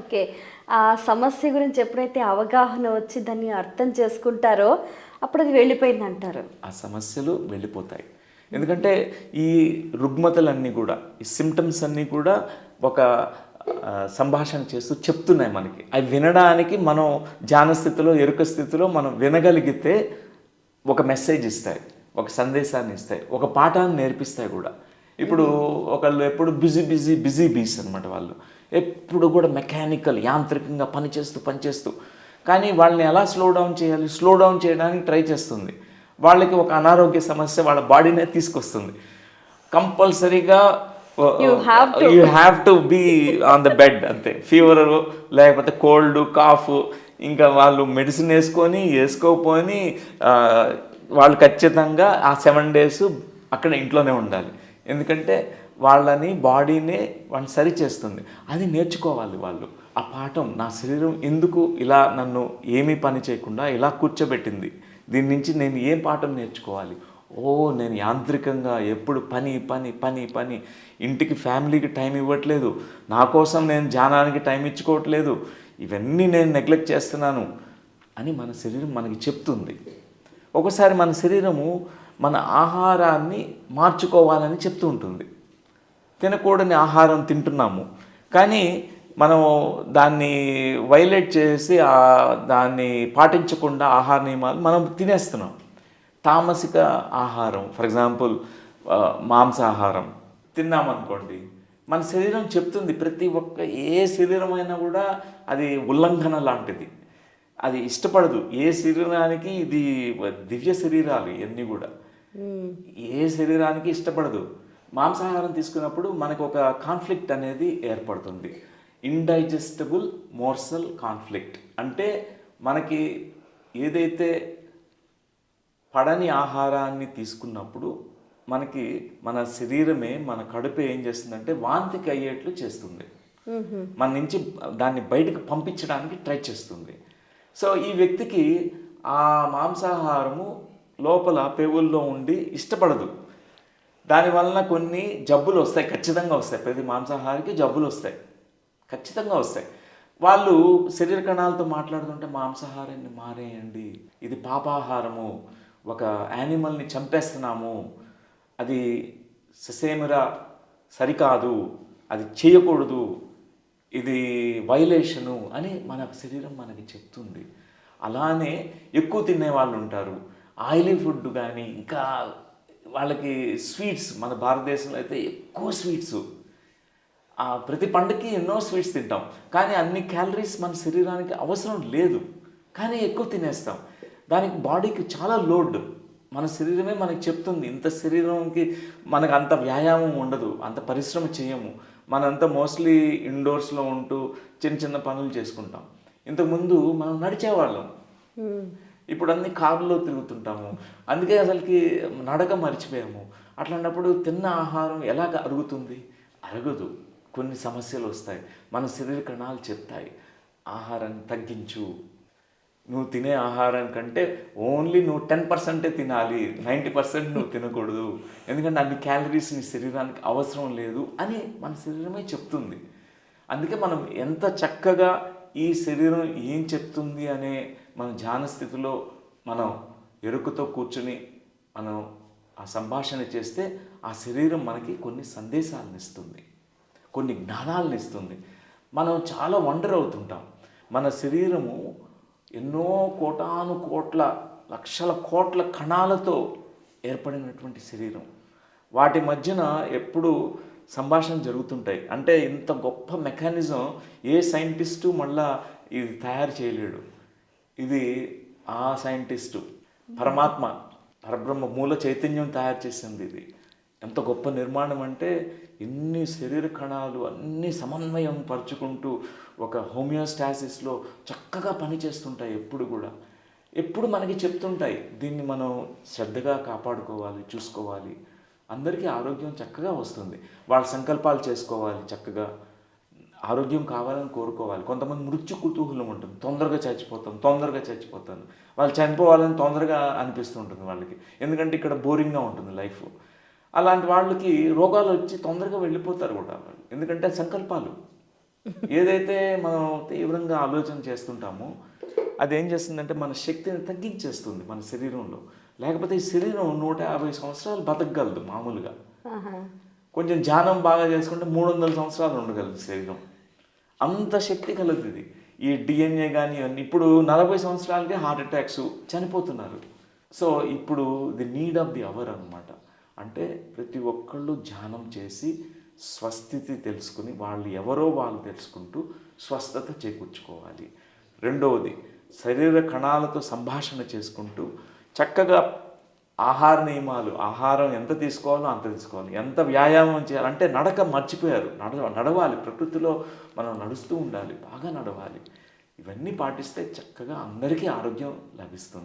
Okay. ఆ సమస్య గురించి ఎప్పుడైతే అవగాహన వచ్చి దాన్ని అర్థం చేసుకుంటారో అప్పుడు అది వెళ్ళిపోయింది అంటారు ఆ సమస్యలు వెళ్ళిపోతాయి. ఎందుకంటే ఈ రుగ్మతలన్నీ కూడా ఈ సిమ్టమ్స్ అన్నీ కూడా ఒక సంభాషణ చేస్తూ చెప్తున్నాయి మనకి. అవి వినడానికి మనం ధ్యాన స్థితిలో ఎరుక స్థితిలో మనం వినగలిగితే ఒక మెసేజ్ ఇస్తాయి ఒక సందేశాన్ని ఇస్తాయి ఒక పాఠాన్ని నేర్పిస్తాయి కూడా. ఇప్పుడు ఒకళ్ళు ఎప్పుడు బిజీ బిజీ బిజీ బీస్ అనమాట వాళ్ళు. ఎప్పుడు కూడా మెకానికల్ యాంత్రికంగా పనిచేస్తూ పనిచేస్తూ. కానీ వాళ్ళని ఎలా స్లో డౌన్ చేయాలి? స్లో డౌన్ చేయడానికి ట్రై చేస్తుంది. వాళ్ళకి ఒక అనారోగ్య సమస్య వాళ్ళ బాడీనే తీసుకొస్తుంది. కంపల్సరీగా. You have to be on the bed అంతే. ఫీవర్ లేకపోతే కోల్డ్ కాఫ్ ఇంకా వాళ్ళు మెడిసిన్ వేసుకొని వేసుకోకపోని ఆ, వాళ్ళు ఖచ్చితంగా ఆ సెవెన్ డేస్ అక్కడ ఇంట్లోనే ఉండాలి. ఎందుకంటే వాళ్ళని బాడీనే వాళ్ళని సరి చేస్తుంది. అది నేర్చుకోవాలి వాళ్ళు. ఆ పాఠం నా శరీరం ఎందుకు ఇలా నన్ను ఏమీ పని చేయకుండా ఇలా కూర్చోబెట్టింది? దీని నుంచి నేను ఏం పాఠం నేర్చుకోవాలి? ఓ నేను యాంత్రికంగా ఎప్పుడు పని పని పని పని. ఇంటికి ఫ్యామిలీకి టైం ఇవ్వట్లేదు. నా కోసం నేను ధ్యానానికి టైం ఇచ్చుకోవట్లేదు. ఇవన్నీ నేను నెగ్లెక్ట్ చేస్తున్నాను అని మన శరీరం మనకి చెప్తుంది. ఒకసారి మన శరీరము మన ఆహారాన్ని మార్చుకోవాలని చెప్తూ ఉంటుంది. తినకూడని ఆహారం తింటున్నాము. కానీ మనం దాన్ని వైలేట్ చేసి దాన్ని పాటించకుండా ఆహార నియమాలు మనం తినేస్తున్నాం. తామసిక ఆహారం ఫర్ ఎగ్జాంపుల్ మాంసాహారం తిన్నామనుకోండి మన శరీరం చెప్తుంది ప్రతి ఒక్క ఏ శరీరం అయినా కూడా అది ఉల్లంఘన లాంటిది. అది ఇష్టపడదు. ఏ శరీరానికి ఇది దివ్య శరీరాలు ఇవన్నీ కూడా. ఏ శరీరానికి ఇష్టపడదు. మాంసాహారం తీసుకున్నప్పుడు మనకు ఒక కాన్ఫ్లిక్ట్ అనేది ఏర్పడుతుంది. ఇండైజెస్టబుల్ మోర్సల్ కాన్ఫ్లిక్ట్ అంటే మనకి ఏదైతే పడని ఆహారాన్ని తీసుకున్నప్పుడు మనకి మన శరీరమే మన కడుపు ఏం చేస్తుందంటే వాంతికి అయ్యేట్లు చేస్తుంది. మన నుంచి దాన్ని బయటకు పంపించడానికి ట్రై చేస్తుంది. సో ఈ వ్యక్తికి ఆ మాంసాహారము లోపల పెవుల్లో ఉండి ఇష్టపడదు. దానివలన కొన్ని జబ్బులు వస్తాయి ఖచ్చితంగా వస్తాయి. ప్రతి మాంసాహారికి జబ్బులు వస్తాయి. ఖచ్చితంగా వస్తాయి. వాళ్ళు శరీర కణాలతో మాట్లాడుతుంటే మాంసాహారాన్ని మారేయండి ఇది పాపాహారము. ఒక యానిమల్ని చంపేస్తున్నాము. అది ససేమిరా సరికాదు. అది చేయకూడదు. ఇది వైలేషను అని మన శరీరం మనకి చెప్తుంది. అలానే ఎక్కువ తినే వాళ్ళు ఉంటారు. ఆయిలీ ఫుడ్ కానీ ఇంకా వాళ్ళకి స్వీట్స్ మన భారతదేశంలో అయితే ఎక్కువ స్వీట్స్. ప్రతి పండుగకి ఎన్నో స్వీట్స్ తింటాం. కానీ అన్ని క్యాలరీస్ మన శరీరానికి అవసరం లేదు. కానీ ఎక్కువ తినేస్తాం. దానికి బాడీకి చాలా లోడ్. మన శరీరమే మనకి చెప్తుంది ఇంత శరీరంకి మనకు అంత వ్యాయామం ఉండదు అంత పరిశ్రమ చేయము. మనంతా మోస్ట్లీ ఇండోర్స్లో ఉంటూ చిన్న చిన్న పనులు చేసుకుంటాం. ఇంతకుముందు మనం నడిచేవాళ్ళం. ఇప్పుడు అన్ని కారులో తిరుగుతుంటాము. అందుకే అసలుకి నడక మర్చిపోయాము. అట్లాంటప్పుడు తిన్న ఆహారం ఎలా అరుగుతుంది? అరగదు. కొన్ని సమస్యలు వస్తాయి. మన శరీర కణాలు చెప్తాయి. ఆహారాన్ని తగ్గించు. నువ్వు తినే ఆహారం కంటే ఓన్లీ నువ్వు టెన్ పర్సెంటే తినాలి. నైంటీ పర్సెంట్ నువ్వు తినకూడదు. ఎందుకంటే అన్ని క్యాలరీస్ నీ శరీరానికి అవసరం లేదు అని మన శరీరమే చెప్తుంది. అందుకే మనం ఎంత చక్కగా ఈ శరీరం ఏం చెప్తుంది అనే మన ధ్యాన స్థితిలో మనం ఎరుకతో కూర్చుని మనం ఆ సంభాషణ చేస్తే ఆ శరీరం మనకి కొన్ని సందేశాలను ఇస్తుంది. కొన్ని జ్ఞానాలను ఇస్తుంది. మనం చాలా వండర్ అవుతుంటాం. మన శరీరము ఎన్నో కోటాను కోట్ల లక్షల కోట్ల కణాలతో ఏర్పడినటువంటి శరీరం. వాటి మధ్యన ఎప్పుడు సంభాషణ జరుగుతుంటాయి. అంటే ఇంత గొప్ప మెకానిజం ఏ సైంటిస్టు మళ్ళా ఇది తయారు చేయలేడు. ఇది ఆ సైంటిస్టు పరమాత్మ పరబ్రహ్మ మూల చైతన్యం తయారు చేసింది ఇది. ఎంత గొప్ప నిర్మాణం అంటే ఎన్ని శరీర కణాలు అన్ని సమన్వయం పరుచుకుంటూ ఒక హోమియోస్టాసిస్లో చక్కగా పనిచేస్తుంటాయి ఎప్పుడు కూడా. ఎప్పుడు మనకి చెప్తుంటాయి దీన్ని మనం శ్రద్ధగా కాపాడుకోవాలి చూసుకోవాలి. అందరికీ ఆరోగ్యం చక్కగా వస్తుంది. వాళ్ళ సంకల్పాలు చేసుకోవాలి చక్కగా. ఆరోగ్యం కావాలని కోరుకోవాలి. కొంతమంది మృత్యు కుతూహలం ఉంటుంది. తొందరగా చచ్చిపోతాం తొందరగా చచ్చిపోతాను వాళ్ళు చనిపోవాలని తొందరగా అనిపిస్తుంటుంది వాళ్ళకి. ఎందుకంటే ఇక్కడ బోరింగ్గా ఉంటుంది లైఫ్. అలాంటి వాళ్ళకి రోగాలు వచ్చి తొందరగా వెళ్ళిపోతారు కూడా వాళ్ళు. ఎందుకంటే సంకల్పాలు. ఏదైతే మనం తీవ్రంగా ఆలోచన చేస్తుంటామో అది ఏం చేస్తుందంటే మన శక్తిని తగ్గించేస్తుంది మన శరీరంలో. లేకపోతే ఈ శరీరం నూట యాభై సంవత్సరాలు బతకగలదు మామూలుగా. కొంచెం ధ్యానం బాగా చేసుకుంటే మూడు వందల సంవత్సరాలు ఉండగలదు శరీరం. అంత శక్తి కలదు ఇది ఈ డిఎన్ఏ కానీ అన్నీ ఇప్పుడు నలభై సంవత్సరాలకే హార్ట్ అటాక్స్ చనిపోతున్నారు. సో ఇప్పుడు the need of the hour అనమాట అంటే ప్రతి ఒక్కళ్ళు ధ్యానం చేసి స్వస్థితి తెలుసుకుని వాళ్ళు ఎవరో వాళ్ళు తెలుసుకుంటూ స్వస్థత చేకూర్చుకోవాలి. రెండవది శరీర కణాలతో సంభాషణ చేసుకుంటూ చక్కగా ఆహార నియమాలు ఆహారం ఎంత తీసుకోవాలో అంత తీసుకోవాలి. ఎంత వ్యాయామం చేయాలి అంటే నడక మర్చిపోయారు. నడ నడవాలి. ప్రకృతిలో మనం నడుస్తూ ఉండాలి. బాగా నడవాలి. ఇవన్నీ పాటిస్తే చక్కగా అందరికీ ఆరోగ్యం లభిస్తుంది.